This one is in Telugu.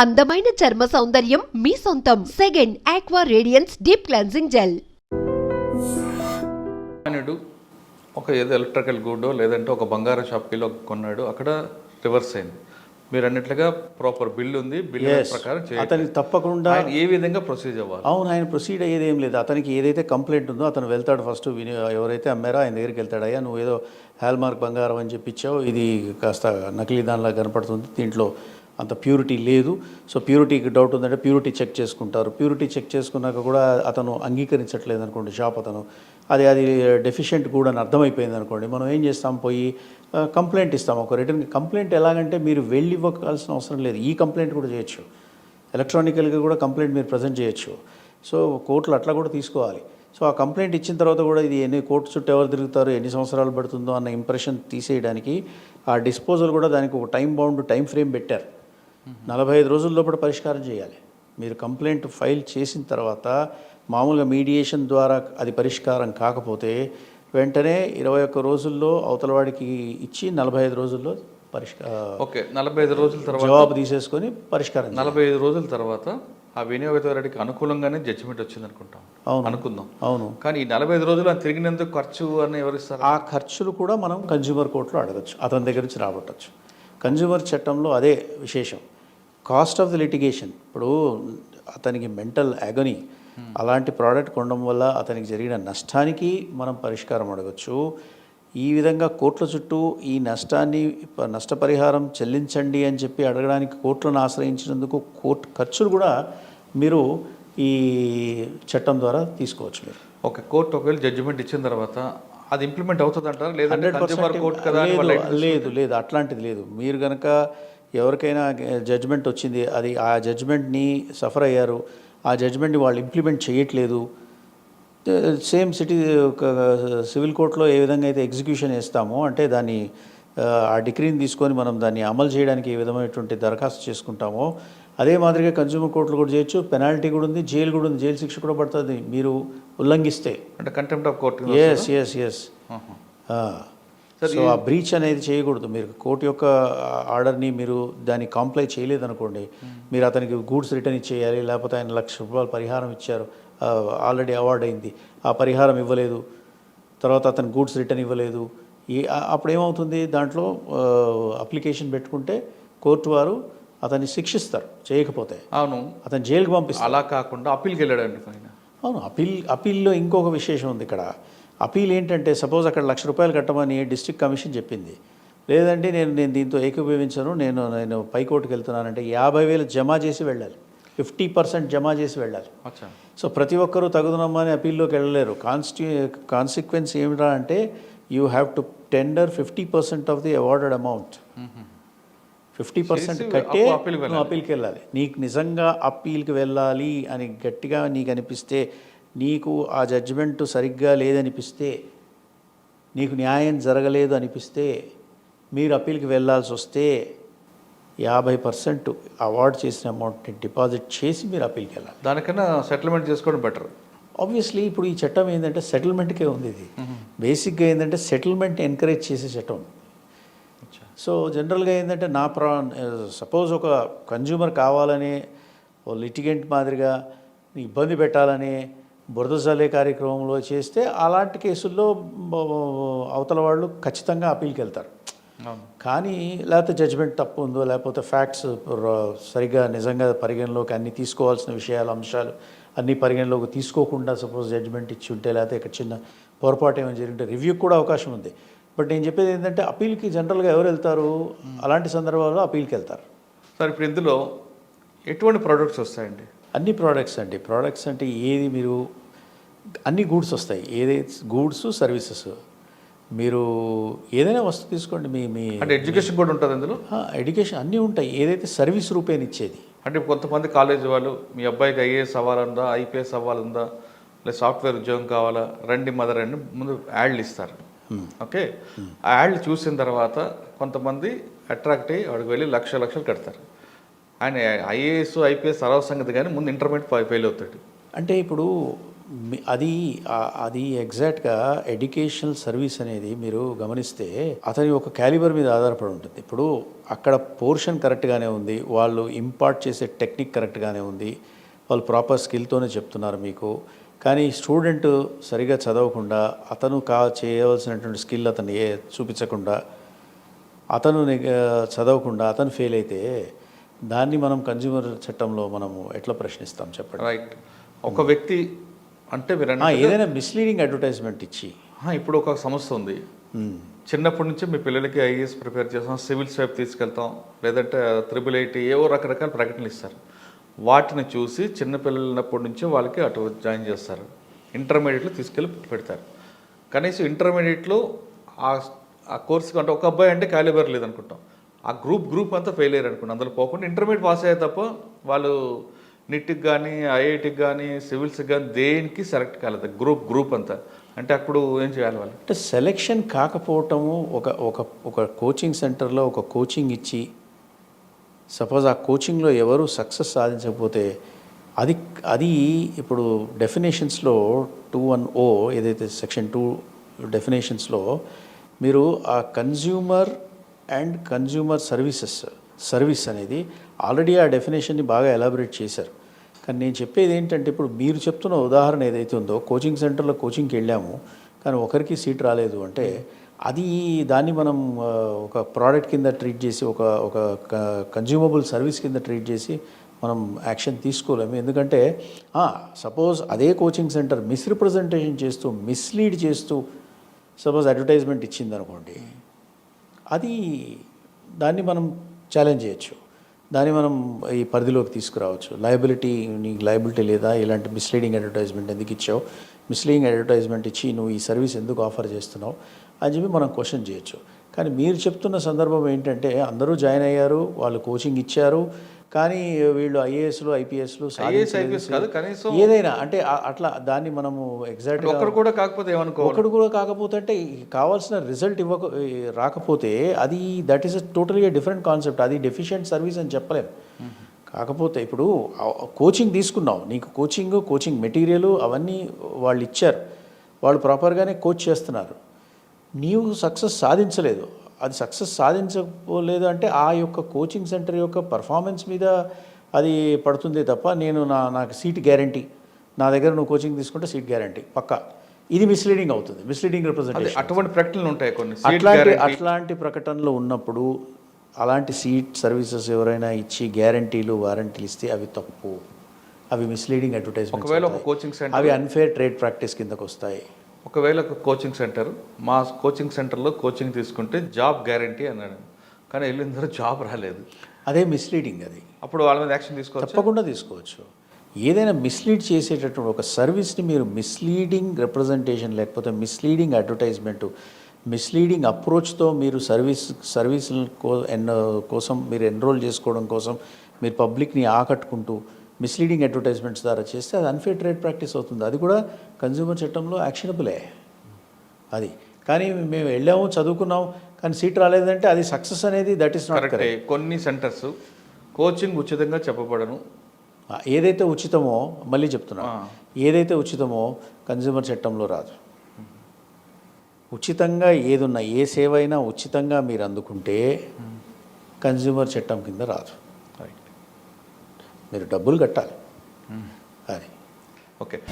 అందమైన చర్మ సౌందర్యం మీ సొంతం. Second aqua radiance deep cleansing gel ఆయనడు ఒక ఏదో ఎలక్ట్రికల్ గూడో లేదంటే ఒక బంగారు షాప్కి కొన్నాడు. అక్కడ రివర్స్ అయింది. మీరు అన్నట్లుగా ప్రాపర్ బిల్ ఉంది బిల్ Yes. ప్రకారం చేయాలి. అతనికి తప్పకుండా ఆయన ఏ విధంగా ప్రొసీజ్ అవ్వాలి? అవును ఆయన ప్రొసీడ్ అయ్యేది ఏం లేదు. అతనికి ఏదైతే కంప్లైంట్ ఉందో అతను వెళ్తాడు ఫస్ట్ విని ఎవరైతే అమ్మారో ఆయన దగ్గరికి వెళ్తాడు. అయ్యా నువ్వు ఏదో హాల్మార్క్ బంగారం అని చెప్పి ఇచ్చావు. ఇది కాస్త నకిలీ దానిలా కనపడుతుంది. దీంట్లో అంత ప్యూరిటీ లేదు. సో ప్యూరిటీకి డౌట్ ఉందంటే ప్యూరిటీ చెక్ చేసుకుంటారు. ప్యూరిటీ చెక్ చేసుకున్నాక కూడా అతను అంగీకరించట్లేదు అనుకోండి షాప్ అతను. అది అది డెఫిషియెంట్ కూడా అని అర్థమైపోయింది అనుకోండి. మనం ఏం చేస్తాం? పోయి కంప్లైంట్ ఇస్తాం. ఒక రిటర్న్ కంప్లైంట్ ఎలాగంటే మీరు వెళ్ళి ఇవ్వకాల్సిన అవసరం లేదు. ఈ కంప్లైంట్ కూడా చేయొచ్చు. ఎలక్ట్రానికల్గా కూడా కంప్లైంట్ మీరు ప్రజెంట్ చేయొచ్చు. సో కోర్టులు అట్లా కూడా తీసుకోవాలి. సో ఆ కంప్లైంట్ ఇచ్చిన తర్వాత కూడా ఇది ఎన్ని కోర్టు చుట్టూ ఎవరు తిరుగుతారు ఎన్ని సంవత్సరాలు పడుతుందో అన్న ఇంప్రెషన్ తీసేయడానికి ఆ డిస్పోజల్ కూడా దానికి ఒక టైం బౌండ్ టైం ఫ్రేమ్ పెట్టారు. నలభై ఐదు రోజుల లోపల పరిష్కారం చేయాలి. మీరు కంప్లైంట్ ఫైల్ చేసిన తర్వాత మామూలుగా మీడియేషన్ ద్వారా అది పరిష్కారం కాకపోతే వెంటనే ఇరవై ఒక్క రోజుల్లో అవతల వాడికి ఇచ్చి నలభై ఐదు రోజుల్లో పరిష్కారం ఓకే నలభై ఐదు రోజుల తర్వాత జవాబు తీసేసుకొని పరిష్కారం. నలభై ఐదు రోజుల తర్వాత ఆ వినియోగదారుడికి అనుకూలంగానే జడ్జిమెంట్ వచ్చింది అనుకుంటాం. అవును. అనుకుందాం. అవును. కానీ ఈ నలభై ఐదు రోజులు తిరిగినందుకు ఖర్చు అని ఎవరిస్తారు ఆ ఖర్చులు కూడా మనం కన్జ్యూమర్ కోర్టులో అడగచ్చు. అతని దగ్గర నుంచి రాబట్టచ్చు. కన్జ్యూమర్ చట్టంలో అదే విశేషం. Cost of the litigation. ఇప్పుడు అతనికి మెంటల్ అగనీ అలాంటి ప్రోడక్ట్ కొనడం వల్ల అతనికి జరిగిన నష్టానికి మనం పరిష్కారం అడగచ్చు. ఈ విధంగా కోర్టుల చుట్టూ ఈ నష్టాన్ని నష్టపరిహారం చెల్లించండి అని చెప్పి అడగడానికి కోర్టులను ఆశ్రయించినందుకు కోర్టు ఖర్చులు కూడా మీరు ఈ చట్టం ద్వారా తీసుకోవచ్చు మీరు. ఓకే కోర్టు ఒకవేళ జడ్జిమెంట్ ఇచ్చిన తర్వాత అది ఇంప్లిమెంట్ అవుతుంది అంటారా లేదు లేదు లేదు అట్లాంటిది లేదు. మీరు కనుక ఎవరికైనా జడ్జ్మెంట్ వచ్చింది అది ఆ జడ్జ్మెంట్ని సఫర్ అయ్యారు ఆ జడ్జ్మెంట్ని వాళ్ళు ఇంప్లిమెంట్ చేయట్లేదు. సేమ్ సిటీ సివిల్ కోర్టులో ఏ విధంగా అయితే ఎగ్జిక్యూషన్ వేస్తామో అంటే దాన్ని ఆ, డిగ్రీని తీసుకొని మనం దాన్ని అమలు చేయడానికి ఏ విధమైనటువంటి దరఖాస్తు చేసుకుంటామో అదే మాదిరిగా కన్జ్యూమర్ కోర్టులు కూడా చేయొచ్చు పెనాల్టీ కూడా ఉంది జైలు కూడా ఉంది జైలు శిక్ష కూడా పడుతుంది. మీరు ఉల్లంఘిస్తే. అంటే contempt of court S S S so ఆ బ్రీచ్ అనేది చేయకూడదు. మీరు కోర్టు యొక్క ఆర్డర్ని మీరు దాన్ని కాంప్లై చేయలేదనుకోండి మీరు అతనికి గూడ్స్ రిటర్న్ ఇచ్చేయాలి లేకపోతే ఆయన లక్ష రూపాయలు పరిహారం ఇచ్చారు ఆల్రెడీ అవార్డ్ అయింది ఆ పరిహారం ఇవ్వలేదు తర్వాత అతను గూడ్స్ రిటర్న్ ఇవ్వలేదు ఈ అప్పుడు ఏమవుతుంది దాంట్లో అప్లికేషన్ పెట్టుకుంటే కోర్టు వారు అతన్ని శిక్షిస్తారు చేయకపోతే. అవును. అతను జైలుకి పంపిస్తారు. అలా కాకుండా అప్పీల్కి వెళ్ళాడండి ఆయన. అవును అపీల్ అపీల్లో ఇంకొక విశేషం ఉంది ఇక్కడ. అపీల్ ఏంటంటే సపోజ్ అక్కడ లక్ష రూపాయలు కట్టమని డిస్ట్రిక్ట్ కమిషన్ చెప్పింది. లేదంటే నేను నేను దీంతో ఏకీభవించను నేను నేను పైకోర్టుకి వెళ్తున్నానంటే యాభై వేలు జమ చేసి వెళ్ళాలి. ఫిఫ్టీ పర్సెంట్ జమ చేసి వెళ్ళాలి. సో ప్రతి ఒక్కరూ తగుదనమ్మని అపీల్లోకి వెళ్ళలేరు. కాన్స్టి కాన్సిక్వెన్స్ ఏమిటా అంటే you have to tender fifty percent of the awarded amount. Fifty percent కట్టే నువ్వు అప్పీల్కి వెళ్ళాలి. నీకు నిజంగా అప్పీల్కి వెళ్ళాలి అని గట్టిగా నీకు అనిపిస్తే నీకు ఆ జడ్జిమెంట్ సరిగ్గా లేదనిపిస్తే నీకు న్యాయం జరగలేదు అనిపిస్తే మీరు అప్పీల్కి వెళ్ళాల్సి వస్తే యాభై పర్సెంట్ అవార్డ్ చేసిన అమౌంట్ని డిపాజిట్ చేసి మీరు అప్పీల్కి వెళ్ళాలి. దానికన్నా సెటిల్మెంట్ చేసుకోవడం బెటర్ ఆబ్వియస్లీ ఇప్పుడు ఈ చట్టం ఏంటంటే సెటిల్మెంట్కే ఉంది ఇది. బేసిక్గా ఏంటంటే సెటిల్మెంట్ ఎంకరేజ్ చేసే చట్టం. సో జనరల్గా ఏంటంటే నా ప్రా సపోజ్ ఒక కన్జ్యూమర్ కావాలని ఓ లిటిగెంట్ మాదిరిగా ఇబ్బంది పెట్టాలని బురద జల్లే కార్యక్రమంలో చేస్తే అలాంటి కేసుల్లో అవతల వాళ్ళు ఖచ్చితంగా అప్పీల్కి వెళ్తారు. కానీ లేకపోతే జడ్జిమెంట్ తప్పు ఉందో లేకపోతే ఫ్యాక్ట్స్ సరిగా నిజంగా పరిగణలోకి అన్ని తీసుకోవాల్సిన విషయాలు అంశాలు అన్ని పరిగణలోకి తీసుకోకుండా సపోజ్ జడ్జిమెంట్ ఇచ్చి ఉంటే లేకపోతే ఇక్కడ చిన్న పొరపాటు ఏమైనా జరిగింటే రివ్యూకి కూడా అవకాశం ఉంది. బట్ నేను చెప్పేది ఏంటంటే అప్పీల్కి జనరల్గా ఎవరు వెళ్తారు? అలాంటి సందర్భాల్లో అప్పీల్కి వెళ్తారు. సార్ ఇప్పుడు ఇందులో ఎటువంటి ప్రోడక్ట్స్ వస్తాయండి? అన్ని ప్రోడక్ట్స్ అండి. ప్రోడక్ట్స్ అంటే ఏది మీరు అన్ని గూడ్స్ వస్తాయి. ఏదైతే గూడ్స్ సర్వీసెస్ మీరు ఏదైనా వస్తువు తీసుకోండి మీ మీ అంటే ఎడ్యుకేషన్ కూడా ఉంటుంది ఇందులో ఎడ్యుకేషన్ అన్నీ ఉంటాయి. ఏదైతే సర్వీస్ రూపేణ ఇచ్చేది. అంటే కొంతమంది కాలేజ్ వాళ్ళు మీ అబ్బాయికి ఐఏఎస్ అవ్వాలందా ఐపీఎస్ అవ్వాలందా లేదా సాఫ్ట్వేర్ ఉద్యోగం కావాలా రండి మదర్ అని ముందు యాడ్లు ఇస్తారు. ఓకే? ఆ యాడ్లు చూసిన తర్వాత కొంతమంది అట్రాక్ట్ అయ్యి వాడికి వెళ్ళి లక్ష లక్షలు కడతారు. ఆయన ఐఏఎస్ ఐపీఎస్ తర్వాత సంగతి కానీ ముందు ఇంటర్మీడియట్ ఫైల్ అవుతాడు. అంటే ఇప్పుడు అది అది ఎగ్జాక్ట్గా ఎడ్యుకేషనల్ సర్వీస్ అనేది మీరు గమనిస్తే అతని ఒక క్యాలిబర్ మీద ఆధారపడి ఉంటుంది. ఇప్పుడు అక్కడ పోర్షన్ కరెక్ట్గానే ఉంది వాళ్ళు ఇంపార్ట్ చేసే టెక్నిక్ కరెక్ట్గానే ఉంది వాళ్ళు ప్రాపర్ స్కిల్తోనే చెప్తున్నారు మీకు కానీ స్టూడెంట్ సరిగా చదవకుండా అతను కా చేయవలసినటువంటి స్కిల్ అతను ఏ చూపించకుండా అతను చదవకుండా అతను ఫెయిల్ అయితే దాన్ని మనం కన్జ్యూమర్ చట్టంలో మనము ఎట్లా ప్రశ్నిస్తాం చెప్పండి? రైట్ ఒక వ్యక్తి అంటే మీరు ఏదైనా మిస్లీడింగ్ అడ్వర్టైజ్మెంట్ ఇచ్చి. ఇప్పుడు ఒక సమస్య ఉంది. చిన్నప్పటి నుంచి మీ పిల్లలకి ఐఏఎస్ ప్రిపేర్ చేస్తాం సివిల్స్ వైపు తీసుకెళ్తాం లేదంటే త్రిబుల్ ఐటీ ఏవో రకరకాల ప్రకటనలు ఇస్తారు. వాటిని చూసి చిన్న పిల్లలప్పటి నుంచి వాళ్ళకి అటు జాయిన్ చేస్తారు. ఇంటర్మీడియట్లో తీసుకెళ్ళి పెడతారు. కనీసం ఇంటర్మీడియట్లో ఆ ఆ కోర్సుకి అంటే ఒక అబ్బాయి అంటే క్యాలిబర్ లేదనుకుంటాం. ఆ గ్రూప్ గ్రూప్ అంతా ఫెయిల్ అయ్యారు అనుకోండి. అందులో పోకుండా ఇంటర్మీడియట్ పాస్ అయ్యే తప్ప వాళ్ళు నిట్కి కానీ ఐఐటికి కానీ సివిల్స్కి కానీ దేనికి సెలెక్ట్ కాలేదు. గ్రూప్ గ్రూప్ అంతా. అంటే అప్పుడు ఏం చేయాలి వాళ్ళు? అంటే సెలెక్షన్ కాకపోవటము ఒక ఒక ఒక కోచింగ్ సెంటర్లో ఒక కోచింగ్ ఇచ్చి సపోజ్ ఆ కోచింగ్లో ఎవరు సక్సెస్ సాధించకపోతే అది అది ఇప్పుడు డెఫినేషన్స్లో టూ వన్ ఓ ఏదైతే సెక్షన్ టూ డెఫినేషన్స్లో మీరు ఆ consumer and consumer services service అనేది ఆల్రెడీ ఆ డెఫినేషన్ని బాగా ఎలాబరేట్ చేశారు. కానీ నేను చెప్పేది ఏంటంటే ఇప్పుడు మీరు చెప్తున్న ఉదాహరణ ఏదైతే ఉందో కోచింగ్ సెంటర్లో కోచింగ్కి వెళ్ళాము కానీ ఒకరికి సీట్ రాలేదు అంటే అది దాన్ని మనం ఒక ప్రోడక్ట్ కింద ట్రీట్ చేసి ఒక ఒక కన్జ్యూమబుల్ సర్వీస్ కింద ట్రీట్ చేసి మనం యాక్షన్ తీసుకోలేము. ఎందుకంటే సపోజ్ అదే కోచింగ్ సెంటర్ మిస్రిప్రజెంటేషన్ చేస్తూ మిస్లీడ్ చేస్తూ సపోజ్ అడ్వర్టైజ్మెంట్ ఇచ్చింది అనుకోండి అది దాన్ని మనం ఛాలెంజ్ చేయొచ్చు. దాన్ని మనం ఈ పరిధిలోకి తీసుకురావచ్చు. లయబిలిటీ నీకు లయబిలిటీ లేదా ఇలాంటి మిస్లీడింగ్ అడ్వర్టైజ్మెంట్ ఎందుకు ఇచ్చావు? మిస్లీడింగ్ అడ్వర్టైజ్మెంట్ ఇచ్చి నువ్వు ఈ సర్వీస్ ఎందుకు ఆఫర్ చేస్తున్నావు? అని చెప్పి మనం క్వశ్చన్ చేయొచ్చు. కానీ మీరు చెప్తున్న సందర్భం ఏంటంటే అందరూ జాయిన్ అయ్యారు వాళ్ళు కోచింగ్ ఇచ్చారు కానీ వీళ్ళు ఐఏఎస్లు ఐపీఎస్లు ఏదైనా అంటే అట్లా దాన్ని మనము ఎగ్జాక్ట్గా ఒక్కరు కూడా కాకపోతే ఏమనుకోవాలి? ఒకడు కూడా కాకపోతే అంటే కావాల్సిన రిజల్ట్ ఇవ్వక రాకపోతే అది that is totally different concept అది డెఫిషియెంట్ సర్వీస్ అని చెప్పలేం. కాకపోతే ఇప్పుడు కోచింగ్ తీసుకున్నావు. నీకు కోచింగ్ కోచింగ్ మెటీరియల్ అవన్నీ వాళ్ళు ఇచ్చారు. వాళ్ళు ప్రాపర్గానే కోచ్ చేస్తున్నారు. నీవు సక్సెస్ సాధించలేదు. అది సక్సెస్ సాధించలేదు అంటే ఆ యొక్క కోచింగ్ సెంటర్ యొక్క పర్ఫార్మెన్స్ మీద అది పడుతుందే తప్ప నేను నా నాకు సీట్ గ్యారంటీ. నా దగ్గర నువ్వు కోచింగ్ తీసుకుంటే సీట్ గ్యారంటీ పక్కా. ఇది మిస్లీడింగ్ అవుతుంది మిస్లీడింగ్ రిప్రజెంటేషన్ అటువంటి ప్రకటనలు ఉంటాయి కొన్ని. అట్లాంటి అట్లాంటి ప్రకటనలు ఉన్నప్పుడు అలాంటి సీట్ సర్వీసెస్ ఎవరైనా ఇచ్చి గ్యారంటీలు వారంటీలు ఇస్తే అవి తప్పు. అవి మిస్లీడింగ్ అడ్వర్టైజ్మెంట్ అవి అన్ఫేర్ ట్రేడ్ ప్రాక్టీస్ కిందకు వస్తాయి ఒకవేళ ఒక కోచింగ్ సెంటర్ మా కోచింగ్ సెంటర్లో కోచింగ్ తీసుకుంటే జాబ్ గ్యారంటీ అన్నాడు. కానీ వెళ్ళిన తర్వాత జాబ్ రాలేదు. అదే మిస్లీడింగ్ అది. అప్పుడు వాళ్ళ మీద యాక్షన్ తీసుకోవచ్చు? తప్పకుండా తీసుకోవచ్చు. ఏదైనా మిస్లీడ్ చేసేటటువంటి ఒక సర్వీస్ని మీరు మిస్లీడింగ్ రిప్రజెంటేషన్ లేకపోతే మిస్లీడింగ్ అడ్వర్టైజ్మెంట్ మిస్లీడింగ్ అప్రోచ్తో మీరు సర్వీస్ సర్వీస్ కో ఎన్ కోసం మీరు ఎన్రోల్ చేసుకోవడం కోసం మీరు పబ్లిక్ని ఆకట్టుకుంటూ మిస్లీడింగ్ అడ్వర్టైజ్మెంట్స్ ద్వారా చేస్తే అది అన్ఫేర్ ట్రేడ్ ప్రాక్టీస్ అవుతుంది. అది కూడా కన్జ్యూమర్ చట్టంలో యాక్షనబులే అది. కానీ మేము వెళ్ళాము చదువుకున్నాం కానీ సీట్ రాలేదంటే అది సక్సెస్ అనేది దట్ ఈస్ నాట్ కరెక్టే. కొన్ని సెంటర్స్ కోచింగ్ ఉచితంగా చెప్పబడను. ఏదైతే ఉచితమో మళ్ళీ చెప్తున్నా. ఏదైతే ఉచితమో కన్జ్యూమర్ చట్టంలో రాదు. ఉచితంగా ఏదున్నా ఏ సేవ అయినా ఉచితంగా మీరు అందుకుంటే కన్జ్యూమర్ చట్టం కింద రాదు. మీరు డబ్బులు కట్టాలి. అది. ఓకే.